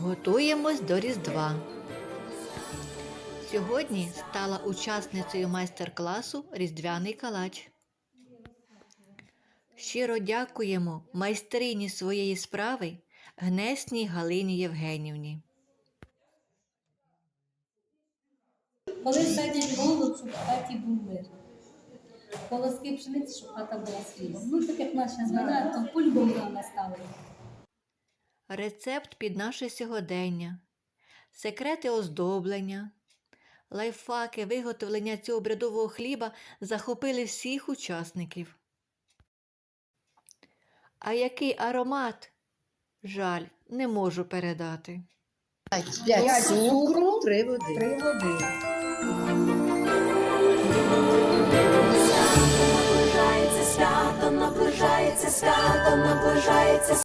Готуємось до Різдва. Сьогодні стала учасницею майстер-класу Різдвяний калач. Щиро дякуємо майстрині своєї справи Гнесній Галині Євгенівні. Коли садять голод, щоб в хаті був мир. Колоски пшениці, щоб хата була з. Ну, так як наша звена, то по-любому вона ставить. Рецепт під наше сьогодення, секрети оздоблення, лайфхаки виготовлення цього обрядового хліба захопили всіх учасників. А який аромат? Жаль, не можу передати. 5 цукру, 3 води. Три води. Наближається свято, наближається свято, наближається